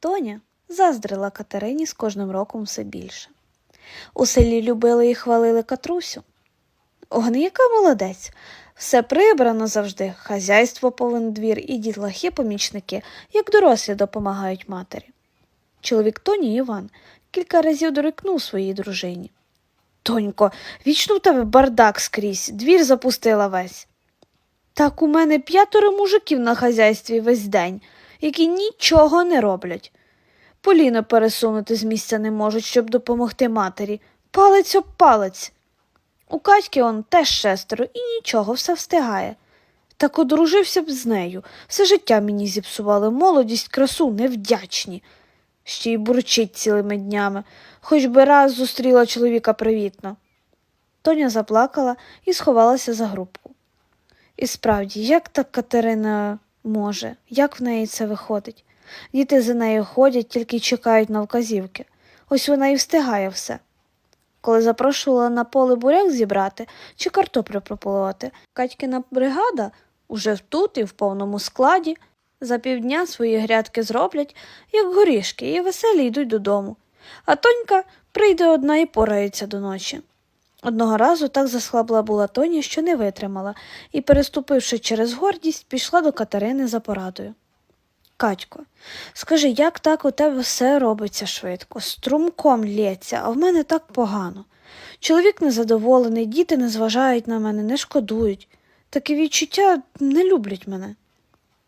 Тоня заздрила Катерині з кожним роком все більше. У селі любили і хвалили Катрусю. Огнияка молодець, все прибрано завжди, хазяйство повен двір і дітлахи помічники, як дорослі допомагають матері. Чоловік Тоні Іван кілька разів дорикнув своїй дружині. Тонько, вічно в тебе бардак скрізь, двір запустила весь. Так у мене п'ятеро мужиків на хазяйстві весь день, які нічого не роблять. Поліно пересунути з місця не можуть, щоб допомогти матері. Палець об палець. У Катьки он теж шестеро і нічого, все встигає. Так одружився б з нею. Все життя мені зіпсували, молодість, красу невдячні. Ще й бурчить цілими днями, хоч би раз зустріла чоловіка привітно. Тоня заплакала і сховалася за грубку. І справді, як так Катерина може, як в неї це виходить? Діти за нею ходять, тільки й чекають на вказівки. Ось вона і встигає все. Коли запрошувала на поле буряк зібрати чи картоплю прополоти, Катькина бригада уже тут і в повному складі. За півдня свої грядки зроблять, як горішки, і веселі йдуть додому. А тонька прийде одна і порається до ночі. Одного разу так заслабла була Тоня, що не витримала, і, переступивши через гордість, пішла до Катерини за порадою. Катько, скажи, як так у тебе все робиться швидко, струмком лється, а в мене так погано. Чоловік незадоволений, діти не зважають на мене, не шкодують. Таке відчуття не люблять мене.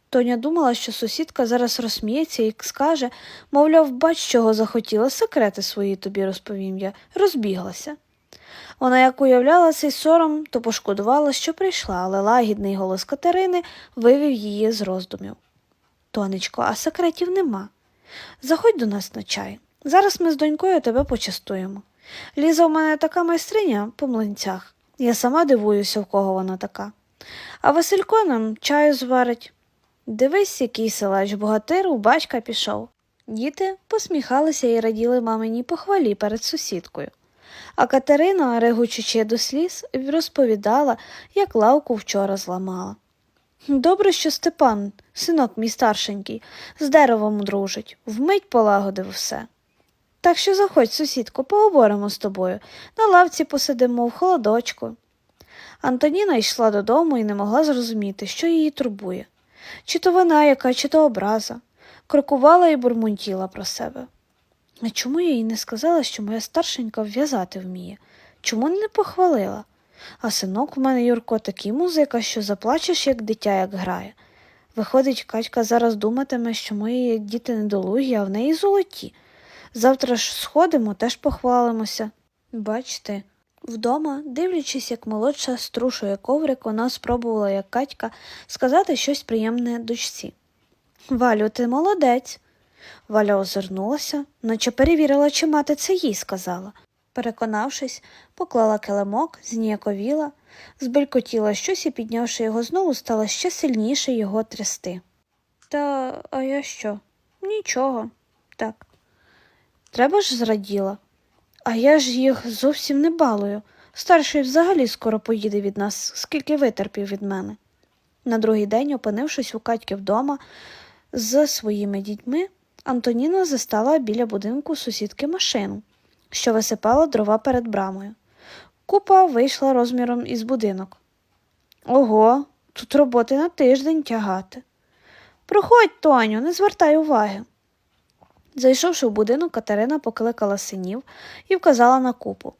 Тоня думала, що сусідка зараз розсміється і скаже, мовляв, бач, чого захотіла, секрети свої тобі розповім я, розбіглася. Вона як уявляла цей сором, то пошкодувала, що прийшла, але лагідний голос Катерини вивів її з роздумів. Тонечко, а секретів нема. Заходь до нас на чай. Зараз ми з донькою тебе почастуємо. Ліза у мене така майстриня по млинцях. Я сама дивуюся, в кого вона така. А Василько нам чаю зварить. Дивись, який силач богатир у батька пішов. Діти посміхалися і раділи маминій похвалі перед сусідкою. А Катерина, регучучи до сліз, розповідала, як лавку вчора зламала. Добре, що Степан, синок мій старшенький, з деревом дружить, вмить полагодив все. Так що заходь, сусідко, поговоримо з тобою, на лавці посидимо в холодочку. Антоніна йшла додому і не могла зрозуміти, що її турбує. Чи то вона яка, чи то образа. Крокувала і бурмунтіла про себе. А чому я їй не сказала, що моя старшенька в'язати вміє? Чому не похвалила? А синок у мене, Юрко, такий музика, що заплачеш, як дитя, як грає. Виходить, Катька зараз думатиме, що мої діти недолугі, а в неї золоті. Завтра ж сходимо, теж похвалимося. Бачите, вдома, дивлячись, як молодша струшує коврик, вона спробувала, як Катька, сказати щось приємне дочці. Валю, ти молодець. Валя озирнулася, наче перевірила, чи мати це їй сказала. Переконавшись, поклала килимок, зніяковіла, збелькотіла щось і, піднявши його знову, стала ще сильніше його трясти. Та, а я що? Нічого. Так. Треба ж зраділа. А я ж їх зовсім не балую. Старший взагалі скоро поїде від нас, скільки витерпів від мене. На другий день, опинившись у Катьки вдома з своїми дітьми, Антоніна застала біля будинку сусідки машину, що висипала дрова перед брамою. Купа вийшла розміром із будинок. Ого, тут роботи на тиждень тягати. Проходь, Тоню, не звертай уваги. Зайшовши в будинок, Катерина покликала синів і вказала на купу.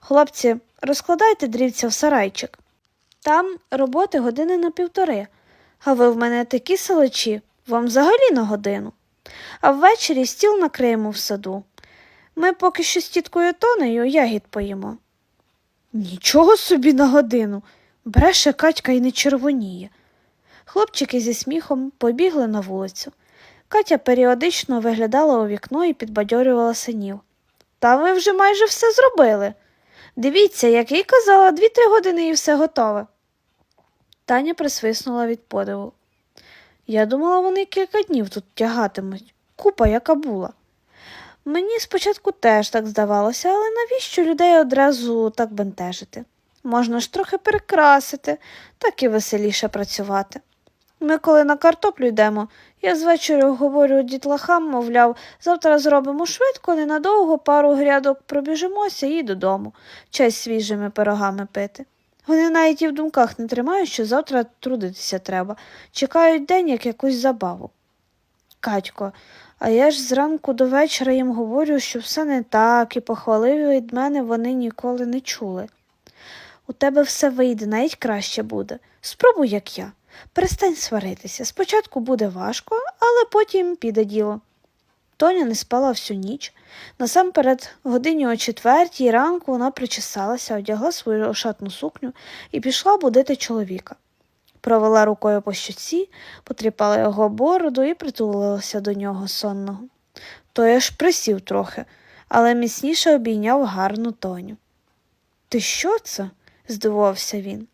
Хлопці, розкладайте дрівця в сарайчик. Там роботи години на півтори, а ви в мене такі селечі, вам взагалі на годину. А ввечері стіл накриємо в саду. Ми поки що з тіткою Тонею ягід поїмо. Нічого собі на годину. Бреше Катька і не червоніє. Хлопчики зі сміхом побігли на вулицю. Катя періодично виглядала у вікно і підбадьорювала синів. Та ви вже майже все зробили. Дивіться, як їй казала, дві-три години і все готове. Таня присвиснула від подиву. Я думала, вони кілька днів тут тягатимуть. Купа, яка була. Мені спочатку теж так здавалося, але навіщо людей одразу так бентежити? Можна ж трохи перекрасити, так і веселіше працювати. Ми, коли на картоплю йдемо, я з вечора говорю дітлахам, мовляв, завтра зробимо швидко, ненадовго пару грядок пробіжимося і додому, чай свіжими пирогами пити. Вони навіть і в думках не тримають, що завтра трудитися треба, чекають день як якусь забаву. Катько, а я ж зранку до вечора їм говорю, що все не так, і похвалив від мене вони ніколи не чули. У тебе все вийде, навіть краще буде. Спробуй, як я. Перестань сваритися. Спочатку буде важко, але потім піде діло. Тоня не спала всю ніч. Насамперед, годині о четвертій ранку вона причесалася, одягла свою ошатну сукню і пішла будити чоловіка. Провела рукою по щоці, потріпала його бороду і притулилася до нього сонного. Той аж присів трохи, але міцніше обійняв гарну Тоню. Ти що це? здивувався він.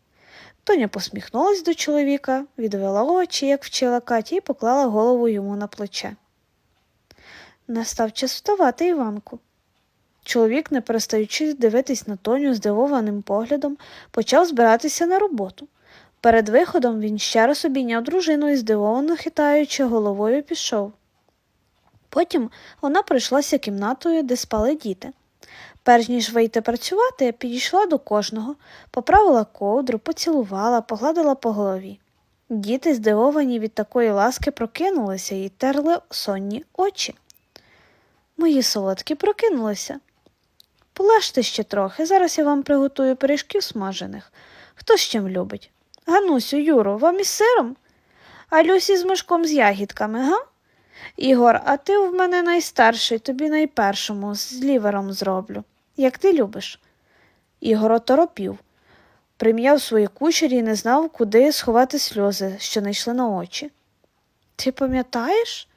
Тоня посміхнулась до чоловіка, відвела очі, як вчила Катя, і поклала голову йому на плече. Настав час вставати, Іванку. Чоловік, не перестаючи дивитись на Тоню здивованим поглядом, почав збиратися на роботу. Перед виходом він ще раз обійняв дружину і, здивовано хитаючи головою, пішов. Потім вона пройшлася кімнатою, де спали діти. Перш ніж вийти працювати, підійшла до кожного, поправила ковдру, поцілувала, погладила по голові. Діти, здивовані від такої ласки, прокинулися і терли сонні очі. Мої солодкі прокинулися. Полежте ще трохи, зараз я вам приготую пиріжків смажених. Хто з чим любить? Ганусю, Юро, вам із сиром? А Люсі з мишком з ягідками, га? Ігор, а ти в мене найстарший, тобі найпершому з лівером зроблю, як ти любиш. Ігор оторопів, прим'яв свої кучері і не знав, куди сховати сльози, що не йшли на очі. Ти пам'ятаєш?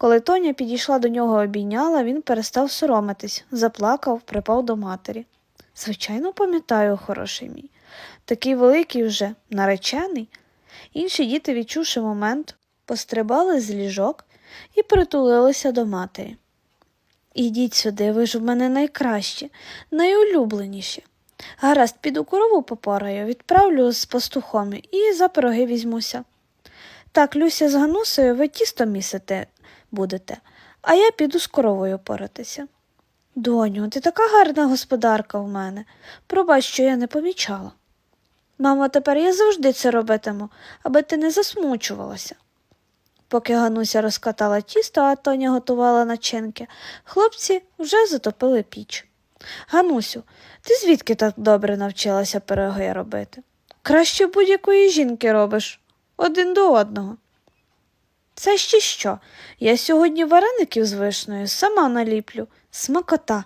Коли Тоня підійшла до нього обійняла, він перестав соромитись, заплакав, припав до матері. Звичайно, пам'ятаю, хороший мій. Такий великий вже, наречений. Інші діти, відчувши момент, пострибали з ліжок і притулилися до матері. Ідіть сюди, ви ж в мене найкращі, найулюбленіші. Гаразд, піду корову попораю, відправлю з пастухом і за пироги візьмуся. Так, Люся з Ганусею, ви тісто місити будете, а я піду з коровою поратися. Доню, ти така гарна господарка в мене. Пробач, що я не помічала. Мамо, тепер я завжди це робитиму, аби ти не засмучувалася. Поки Гануся розкатала тісто, а Тоня готувала начинки, хлопці вже затопили піч. Ганусю, ти звідки так добре навчилася пироги робити? Краще будь-якої жінки робиш один до одного. Це ще що? Я сьогодні вареників з вишнею сама наліплю, смакота.